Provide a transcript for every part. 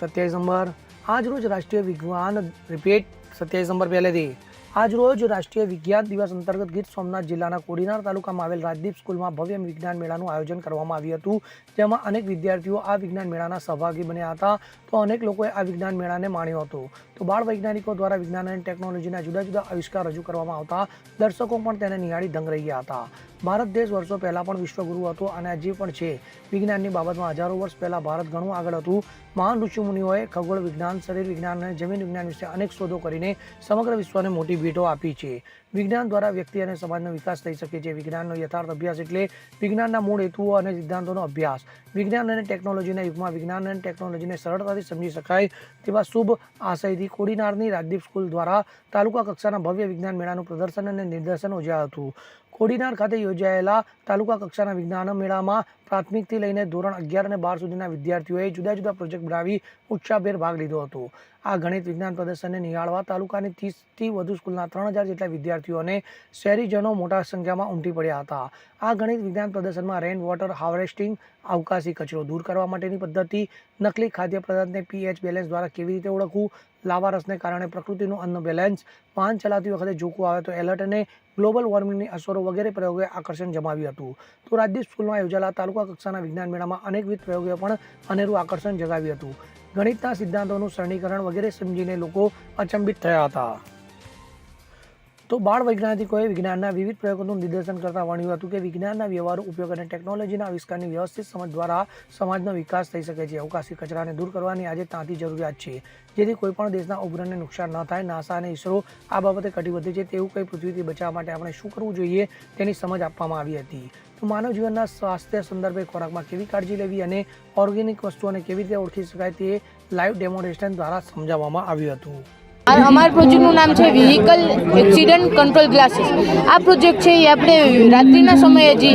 સત્યાવીસ નંબર. આજરોજ રાષ્ટ્રીય વિજ્ઞાન રિપીટ સત્યાવીસ નંબર પહેલેથી. આજ રોજ રાષ્ટ્રીય વિજ્ઞાન દિવસ અંતર્ગત ગીર સોમનાથ જિલ્લાના કોડીનાર તાલુકામાં આવેલ રાજદીપ સ્કૂલમાં ભવ્ય વિજ્ઞાન મેળાનું આયોજન કરવામાં આવ્યું હતું. જેમાં અનેક વિદ્યાર્થીઓ આ વિજ્ઞાન મેળાના સહભાગી બન્યા હતા. તો અનેક લોકોએ આ વિજ્ઞાન મેળાને માણ્યો હતો. તો બાળ વૈજ્ઞાનિકો દ્વારા વિજ્ઞાન અને ટેકનોલોજીના જુદા જુદા આવિષ્કાર રજૂ કરવામાં આવતા દર્શકો પણ તેને નિહાળી દંગ રહી ગયા હતા. ભારત દેશ વર્ષો પહેલા પણ વિશ્વગુરુ હતો અને આજે પણ છે. વિજ્ઞાનની બાબતમાં હજારો વર્ષ પહેલા ભારત ઘણું આગળ હતું. મહાન ઋષિમુનિઓએ ખગોળ વિજ્ઞાન, શરીર વિજ્ઞાન અને જમીન વિજ્ઞાન વિશે અનેક શોધો કરીને સમગ્ર વિશ્વને મોટી ભેટો આપી છે. વિજ્ઞાન દ્વારા વ્યક્તિ અને સમાજનો વિકાસ થઈ શકે છે. વિજ્ઞાનનો યથાર્થ અભ્યાસ એટલે વિજ્ઞાનના મૂળ હેતુઓ અને સિદ્ધાંતોનો અભ્યાસ. વિજ્ઞાન અને ટેકનોલોજીના યુગમાં વિજ્ઞાન અને ટેકનોલોજીને સરળતાથી સમજી શકાય તેવા શુભ આશયથી કોડીનારની રાજદીપ સ્કૂલ દ્વારા તાલુકા કક્ષાના ભવ્ય વિજ્ઞાન મેળાનું પ્રદર્શન અને નિદર્શન યોજાયું હતું. કોડીનાર ખાતે યોજાયેલા તાલુકા કક્ષાના વિજ્ઞાન મેળામાં પ્રાથમિકથી લઈને ધોરણ અગિયાર અને બાર સુધીના વિદ્યાર્થીઓએ જુદા જુદા પ્રોજેક્ટ બનાવી ઉત્સાહભેર ભાગ લીધો હતો. આ ગણિત વિજ્ઞાન પ્રદર્શનને નિહાળવા તાલુકાની ત્રીસથી વધુ સ્કૂલના ત્રણ હજાર જેટલા વિદ્યાર્થીઓને શહેરીજનો મોટા સંખ્યામાં ઉમટી પડ્યા હતા. આ ગણિત વિજ્ઞાન પ્રદર્શનમાં રેન વોટર હાર્વેસ્ટિંગ અવકાશી કચરો દૂર કરવા માટેની પદ્ધતિ, નકલી ખાદ્ય પદાર્થને પીએચ બેલેન્સ દ્વારા કેવી રીતે ઓળખવું લાવારસને કારણે પ્રકૃતિનું અન્ન બેલેન્સ. પાન ચલાવતી વખતે જોખવું આવે તો એલર્ટ અને ગ્લોબલ વોર્મિંગની અસરો વગેરે પ્રયોગોએ આકર્ષણ જમાવ્યું હતું. તો રાજદીપ સ્કૂલમાં યોજાયેલા તાલુકા કક્ષાના વિજ્ઞાન મેળામાં અનેકવિધ પ્રયોગોએ પણ અનેરું આકર્ષણ જગાવ્યું હતું. ગણિતના સિદ્ધાંતોનું સરળીકરણ વગેરે સમજીને લોકો અચંબિત થયા હતા. તો બાળ વૈજ્ઞાનિકોએ વિજ્ઞાનના વિવિધ પ્રયોગોનું નિદર્શન કરતા વર્ણ્યું હતું કે વિજ્ઞાનના વ્યવહારો, ઉપયોગ અને ટેકનોલોજીના આવિષ્કારની વ્યવસ્થિત સમજ દ્વારા સમાજનો વિકાસ થઈ શકે છે. અવકાશી કચરાને દૂર કરવાની આજે તાંતી જરૂરિયાત છે. જેથી કોઈપણ દેશના ઉપગ્રહને નુકસાન ન થાય. નાસા અને ઇસરો આ બાબતે કટિબદ્ધ છે. તેવું કંઈ પૃથ્વીથી બચાવવા માટે આપણે શું કરવું જોઈએ તેની સમજ આપવામાં આવી હતી. તો માનવ જીવનના સ્વાસ્થ્ય સંદર્ભે ખોરાકમાં કેવી કાળજી લેવી અને ઓર્ગેનિક વસ્તુઓને કેવી રીતે ઓળખી શકાય તે લાઈવ ડેમોન્સ્ટ્રેશન દ્વારા સમજાવવામાં આવ્યું હતું. અમારા પ્રોજેક્ટનું નામ છે વ્હીકલ એક્સિડન્ટ કંટ્રોલ ગ્લાસીસ આ પ્રોજેક્ટ છે એ આપણે રાત્રિના સમયે જે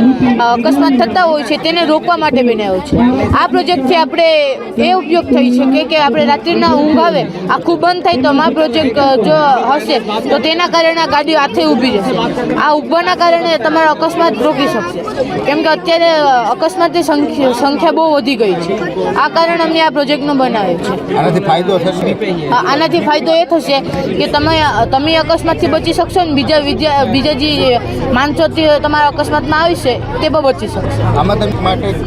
અકસ્માત થતા હોય છે તેને રોકવા માટે બનાવ્યો છે. આ પ્રોજેક્ટથી આપણે એ ઉપયોગ થઈ શકે કે આપણે રાત્રિના ઊંઘ આવે આખું બંધ થાય તો અમારો પ્રોજેક્ટ જો હશે તો તેના કારણે આ ગાડી હાથે ઊભી જશે. આ ઊભવાના કારણે તમારો અકસ્માત રોકી શકશે. કેમ કે અત્યારે અકસ્માતની સંખ્યા સંખ્યા બહુ વધી ગઈ છે. આ કારણે અમે આ પ્રોજેક્ટનો બનાવ્યો છે. આનાથી ફાયદો થશે? આનાથી ફાયદો એ થશે કે તમે તમે અકસ્માતથી બચી શકશો ને બીજા વિદ્યા બીજા જે માણસોથી તમારા અકસ્માતમાં આવી છે તે પણ બચી શકશે. આમાં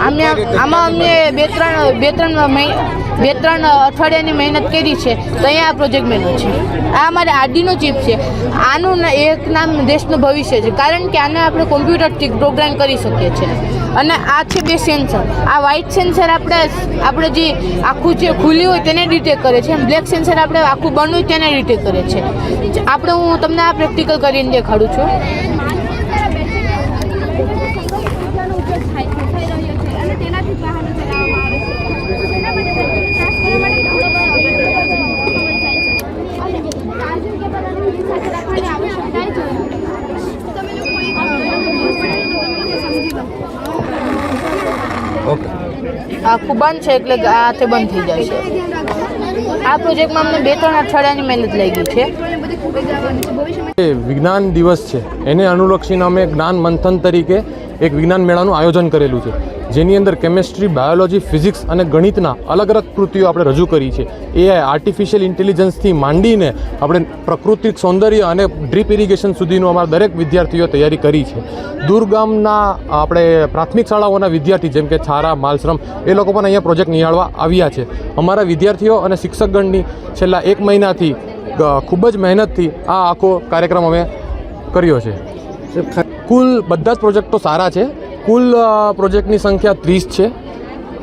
અમે આમાં અમને બે ત્રણ બે ત્રણ બે ત્રણ અઠવાડિયાની મહેનત કરી છે તો અહીંયા આ પ્રોજેક્ટ બન્યો છે. આ અમારે આરડીનો ચીપ છે. આનું એક નામ દેશનું ભવિષ્ય છે. કારણ કે આને આપણે કોમ્પ્યુટરથી પ્રોગ્રામ કરી શકીએ છીએ. અને આ છે બે સેન્સર. આ વ્હાઇટ સેન્સર આપણે આપણે જે આખું જે ખુલ્લી હોય તેને ડિટેક કરે છે. અને બ્લેક સેન્સર આપણે આખું બંધ હોય તેને ડિટેક કરે છે. આપણે હું તમને આ પ્રેક્ટિકલ કરીને દેખાડું છું. ઓકે. આખું બંધ છે એટલે આ તે બંધ થઈ જાય છે. આ પ્રોજેક્ટમાં અમને બે ત્રણ અઠવાડિયાની મહેનત લાગી છે. એ વિજ્ઞાન દિવસ છે. એને અનુલક્ષીને અમે જ્ઞાન મંથન તરીકે એક વિજ્ઞાન મેળાનું આયોજન કરેલું છે. જેની અંદર કેમેસ્ટ્રી બાયોલોજી ફિઝિક્સ અને ગણિતના અલગ અલગ કૃતિઓ આપણે રજૂ કરી છે. એ આર્ટિફિશિયલ ઇન્ટેલિજન્સથી માંડીને આપણે પ્રાકૃતિક સૌંદર્ય અને ડ્રીપ ઇરિગેશન સુધીનું અમારા દરેક વિદ્યાર્થીઓ તૈયારી કરી છે. દૂરગામના આપણે પ્રાથમિક શાળાઓના વિદ્યાર્થી જેમ કે છારા માલશ્રમ એ લોકો પણ અહીંયા પ્રોજેક્ટ નિહાળવા આવ્યા છે. અમારા વિદ્યાર્થીઓ અને શિક્ષકગણની છેલ્લા એક મહિનાથી ખૂબ જ મહેનતથી આ આખો કાર્યક્રમ અમે કર્યો છે. કુલ બધા જ પ્રોજેક્ટો સારા છે. કુલ પ્રોજેક્ટની સંખ્યા ત્રીસ છે.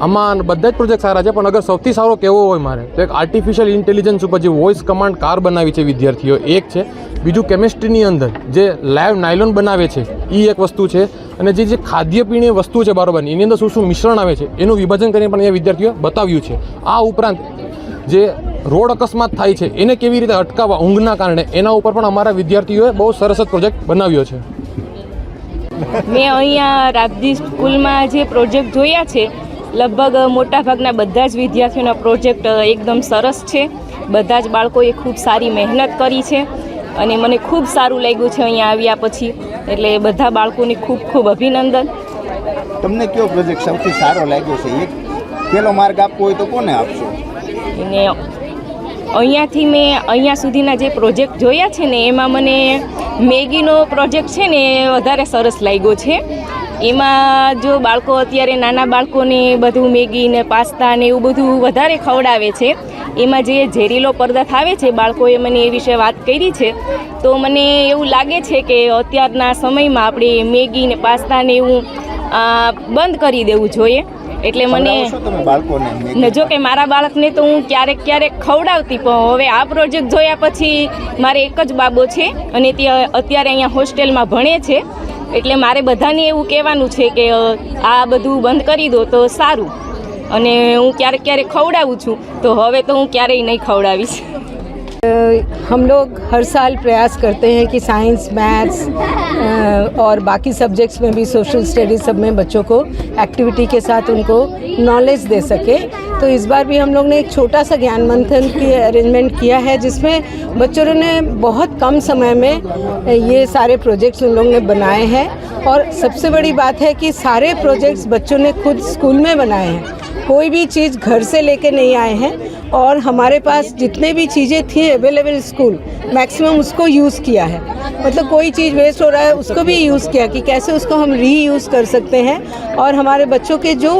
આમાં બધા જ પ્રોજેક્ટ સારા છે, પણ અગર સૌથી સારો કેવો હોય મારે, તો એક આર્ટિફિશિયલ ઇન્ટેલિજન્સ ઉપર જે વોઇસ કમાન્ડ કાર બનાવી છે વિદ્યાર્થીઓ, એક છે. બીજું કેમિસ્ટ્રીની અંદર જે લાઈવ નાયલોન બનાવે છે એ એક વસ્તુ છે. અને જે જે ખાદ્ય પીણી વસ્તુ છે બરાબર, એની અંદર શું શું મિશ્રણ આવે છે, એનું વિભાજન કરીને પણ અહીંયા વિદ્યાર્થીઓએ બતાવ્યું છે. આ ઉપરાંત જે રોડ અકસ્માત થાય છે, એને કેવી રીતે અટકાવવા ઊંઘના કારણે, એના ઉપર પણ અમારા વિદ્યાર્થીઓએ બહુ સરસ પ્રોજેક્ટ બનાવ્યો છે. મેં અહીંયા રાબદી સ્કૂલમાં જે પ્રોજેક્ટ જોયા છે લગભગ મોટાભાગના બધા જ વિદ્યાર્થીઓના પ્રોજેક્ટ એકદમ સરસ છે. બધા જ બાળકોએ ખૂબ સારી મહેનત કરી છે અને મને ખૂબ સારું લાગ્યું છે અહીંયા આવ્યા પછી. એટલે બધા બાળકોને ખૂબ ખૂબ અભિનંદન. તમને કયો પ્રોજેક્ટ સૌથી સારો લાગ્યો છે? એક પેલો માર્ગ આપવો હોય તો કોને આપશો? અને અહીંયાથી મેં અહીંયા સુધીના જે પ્રોજેક્ટ જોયા છે ને એમાં મને મેગીનો પ્રોજેક્ટ છે ને એ વધારે સરસ લાગ્યો છે. એમાં જો બાળકો અત્યારે નાના બાળકોને બધું મેગી ને પાસ્તા ને એવું બધું વધારે ખવડાવે છે. એમાં જે ઝેરીલો પદાર્થ આવે છે, બાળકોએ મને એ વિશે વાત કરી છે. તો મને એવું લાગે છે કે અત્યારના સમયમાં આપણે મેગી ને પાસ્તા ને એવું બંધ કરી દેવું જોઈએ. એટલે મને જો કે મારા બાળકને તો હું ક્યારેક ક્યારેક ખવડાવતી પણ હવે આ પ્રોજેક્ટ જોયા પછી મારે એક જ બાબો છે અને તે અત્યારે અહીંયા હોસ્ટેલમાં ભણે છે. એટલે મારે બધાને એવું કહેવાનું છે કે આ બધું બંધ કરી દો તો સારું. અને હું ક્યારેક ક્યારેક ખવડાવું છું. તો હવે તો હું ક્યારેય નહીં ખવડાવીશ. हम लोग हर साल प्रयास करते हैं कि साइंस, मैथ्स और बाकी सब्जेक्ट्स में भी, सोशल स्टडीज़ सब में बच्चों को एक्टिविटी के साथ उनको नॉलेज दे सके। तो इस बार भी हम लोग ने एक छोटा सा ज्ञान मंथन की अरेंजमेंट किया है, जिसमें बच्चों ने बहुत कम समय में ये सारे प्रोजेक्ट्स उन लोग ने बनाए हैं। और सबसे बड़ी बात है कि सारे प्रोजेक्ट्स बच्चों ने खुद स्कूल में बनाए हैं। कोई भी चीज़ घर से लेके नहीं आए हैं। और हमारे पास जितने भी चीज़ें थी अवेलेबल स्कूल मैक्सिमम उसको यूज़ किया है। मतलब कोई चीज़ वेस्ट हो रहा है, उसको भी यूज़ किया कि कैसे उसको हम री यूज़ कर सकते हैं। और हमारे बच्चों के जो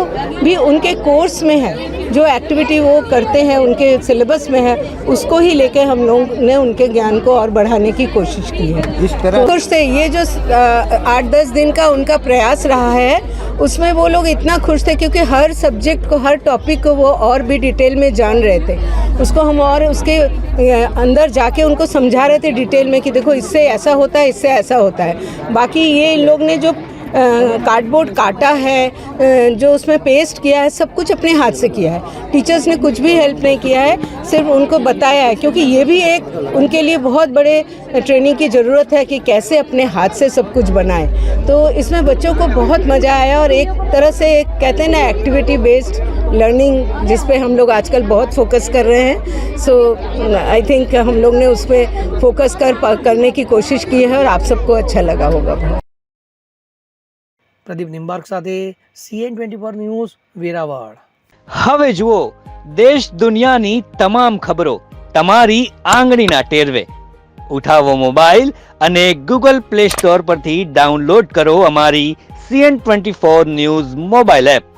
भी उनके कोर्स में है जो एक्टिविटी वो करते हैं उनके सिलेबस में है उसको ही लेके हम लोग ने उनके ज्ञान को और बढ़ाने की कोशिश की है। इस तरह खुश थे। ये जो आठ दस दिन का उनका प्रयास रहा है उसमें वो लोग इतना खुश थे क्योंकि हर सब्जेक्ट को हर टॉपिक को वो और भी डिटेल में जान रहे थे। उसको हम और उसके अंदर जाके उनको समझा रहे थे डिटेल में कि देखो इससे ऐसा होता है इससे ऐसा होता है। बाकी ये इन लोग ने जो कार्डबोर्ड काटा है जो उसमें पेस्ट किया है, सब कुछ अपने हाथ से किया है। टीचर्स ने कुछ भी हेल्प नहीं किया है, सिर्फ़ उनको बताया है, क्योंकि ये भी एक उनके लिए बहुत बड़े ट्रेनिंग की ज़रूरत है कि कैसे अपने हाथ से सब कुछ बनाएँ। तो इसमें बच्चों को बहुत मज़ा आया और एक तरह से एक कहते हैं ना एक्टिविटी बेस्ड लर्निंग जिस पे हम लोग आजकल बहुत फोकस कर रहे हैं। सो आई थिंक हम लोग ने उस पर फोकस कर करने की कोशिश की है और आप सबको अच्छा लगा होगा। પ્રદીપ નિંબાર્ક સાથે CN twenty four news Veraval. હવે જુઓ, દેશ દુનિયાની તમામ ખબરો તમારી આંગળીના ટેરવે. ઉઠાવો મોબાઈલ અને ગૂગલ પ્લે સ્ટોર પરથી ડાઉનલોડ કરો અમારી CN twenty four news mobile app.